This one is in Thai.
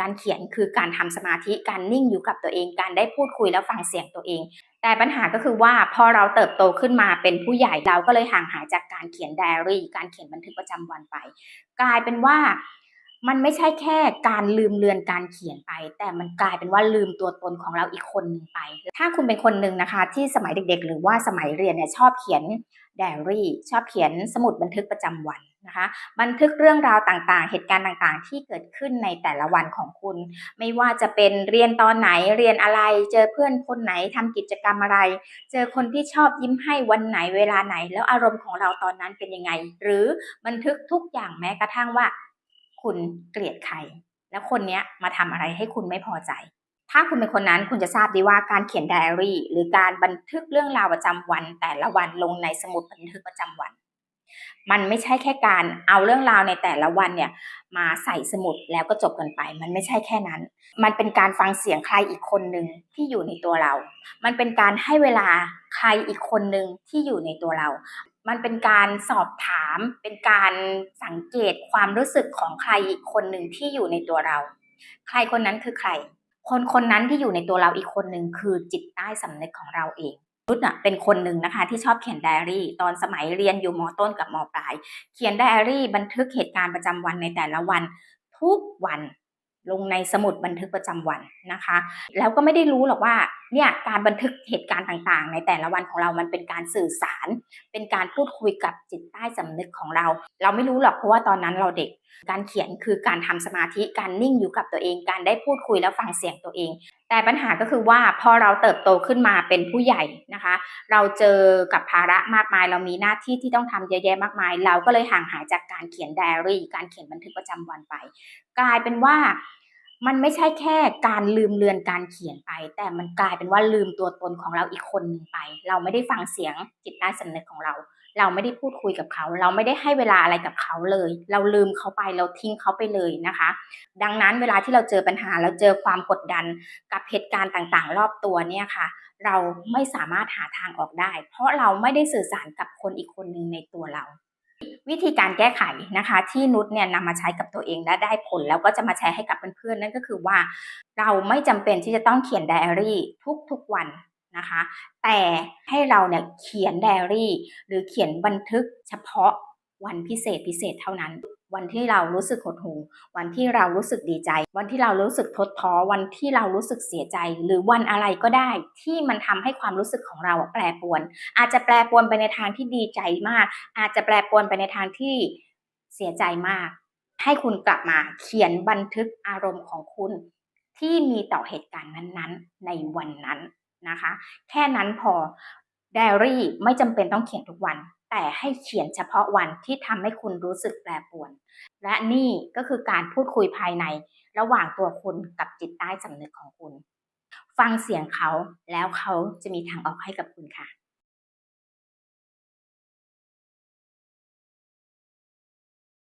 การเขียนคือการทำสมาธิการนิ่งอยู่กับตัวเอง การได้พูดคุยแล้วฟังเสียงตัวเอง แต่ปัญหาก็คือว่าพอเราเติบโตขึ้นมาเป็นผู้ใหญ่เราก็เลยห่างหายจากการเขียนไดอารี่ การเขียนบันทึกประจำวันไป กลายเป็นว่ามันไม่ใช่แค่การลืมเลือนการเขียนไป แต่มันกลายเป็นว่าลืมตัวตนของเราอีกคนหนึ่งไป ถ้าคุณเป็นคนหนึ่งนะคะ ที่สมัยเด็กๆ หรือว่าสมัยเรียนเนี่ยชอบเขียนไดอารี่ ชอบเขียนสมุดบันทึกประจำวัน นะคะบันทึกเรื่องราวต่างๆ เหตุการณ์ต่างๆ ที่เกิดขึ้นในแต่ละวันของคุณ ไม่ว่าจะเป็นเรียนตอนไหนเรียนอะไร เจอเพื่อนคนไหนทำกิจกรรมอะไร เจอคนที่ชอบยิ้มให้วันไหนเวลาไหน แล้วอารมณ์ของเราตอนนั้นเป็นยังไง หรือบันทึกทุกอย่างแม้กระทั่งว่า คุณเกลียดใคร แล้วคนเนี้ยมาทำอะไรให้คุณไม่พอใจ ถ้าคุณเป็นคนนั้นคุณจะทราบดีว่าการเขียนไดอารี่หรือการบันทึกเรื่องราวประจำวัน แต่ละวันลงในสมุดบันทึกประจำวัน มันไม่ใช่แค่การเอาเรื่องราวในแต่ละวันเนี่ยมาใส่สมุดแล้วก็จบกันไป มันไม่ใช่แค่นั้น มันเป็นการฟังเสียงใครอีกคนหนึ่งที่อยู่ในตัวเรา มันเป็นการให้เวลาใครอีกคนหนึ่งที่อยู่ในตัวเรา มันเป็นการสอบถาม เป็นการสังเกตความรู้สึกของใครอีกคนหนึ่งที่อยู่ในตัวเรา ใครคนนั้นคือใคร คนคนนั้นที่อยู่ในตัวเราอีกคนหนึ่งคือจิตใต้สำนึกของเราเอง นุชเป็นคนหนึ่งนะคะที่ชอบเขียนไดอารี่ตอนสมัยเรียนอยู่มต้นกับมปลาย เขียนไดอารี่บันทึกเหตุการณ์ประจำวันในแต่ละวัน ทุกวันลงในสมุดบันทึกประจำวันนะคะ แล้วก็ไม่ได้รู้หรอกว่าเนี่ยการบันทึกเหตุการณ์ต่างๆ ในแต่ละวันของเรามันเป็นการสื่อสาร เป็นการพูดคุยกับจิตใต้สำนึกของเรา เราไม่รู้หรอกเพราะว่าตอนนั้นเราเด็ก การเขียนคือการทำสมาธิการนิ่งอยู่กับตัวเอง การได้พูดคุยแล้วฟังเสียงตัวเองแต่ปัญหาก็คือว่าพอเราเติบโตขึ้นมาเป็นผู้ใหญ่นะคะ เราเจอกับภาระมากมาย เรามีหน้าที่ที่ต้องทำเยอะแยะมากมาย เราก็เลยห่างหายจากการเขียนไดอารี่ การเขียนบันทึกประจำวันไป กลายเป็นว่ามันไม่ใช่แค่การลืมเลือนการเขียนไป แต่มันกลายเป็นว่าลืมตัวตนของเราอีกคนหนึ่งไป เราไม่ได้ฟังเสียงจิตใต้สำนึกของเรา เราไม่ได้พูดคุยกับเขา เราไม่ได้ให้เวลาอะไรกับเขาเลย เราลืมเขาไปเราทิ้งเขาไปเลยนะคะ ดังนั้นเวลาที่เราเจอปัญหาเราเจอความกดดันกับเหตุการณ์ต่างๆ รอบตัวเนี่ยค่ะ เราไม่สามารถหาทางออกได้ เพราะเราไม่ได้สื่อสารกับคนอีกคนหนึ่งในตัวเราวิธีการแก้ไขนะคะที่นุชเนี่ยนำมาใช้กับตัวเองและได้ผลแล้วก็จะมาแชร์ให้กับเพื่อนๆนั่นก็คือว่า เราไม่จำเป็นที่จะต้องเขียนไดอารี่ทุกๆวัน นะคะ แต่ให้เราเนี่ยเขียนไดอารี่ หรือเขียนบันทึกเฉพาะวันพิเศษพิเศษเท่านั้น วันที่เรารู้สึกหดหู่วันที่เรารู้สึกดีใจ วันที่เรารู้สึกทดท้อวันที่เรารู้สึกเสียใจ หรือวันอะไรก็ได้ ที่มันทำให้ความรู้สึกของเราแปรปรวน อาจจะแปรปรวนไปในทางที่ดีใจมาก อาจจะแปรปรวนไปในทางที่เสียใจมาก ให้คุณกลับมาเขียนบันทึกอารมณ์ของคุณ ที่มีต่อเหตุการณ์นั้นๆ ในวันนั้น นะคะ แค่นั้นพอไดอารี่ไม่จำเป็นต้องเขียนทุกวัน แต่ให้เขียนเฉพาะวันที่ทำให้คุณรู้สึกแปรปรวน และนี่ก็คือการพูดคุยภายในระหว่างตัวคุณกับจิตใต้สำนึกของคุณ ฟังเสียงเขาแล้วเขาจะมีทางออกให้กับคุณค่ะ